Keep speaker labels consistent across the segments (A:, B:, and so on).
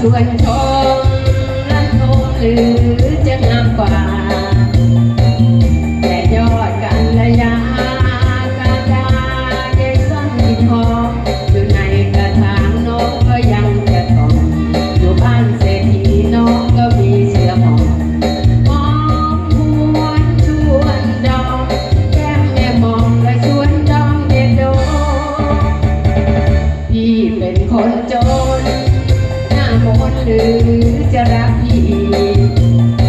A: ชวนชมและชงหรือจะงามกว่าือจะรักพี่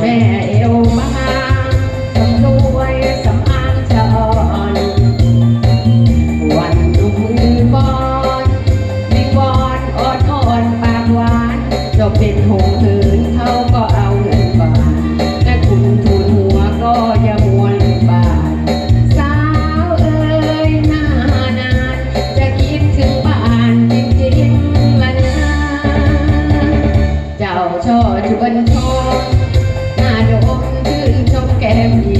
A: แม่เอวมาสวยสำอางจนวันดูมืบอนมีบอนอ่อนอ่อนปากหวานจะเป็นหงถืนเขาก็เอาเงินบาแต่คุณทุนหัวก็อย่มัวลืมสาวเอ้ยนานจะคิดถึงบ้านจริงๆละนะเจ้าช่อจุบันทอ ดมชื่นชมแก้มดี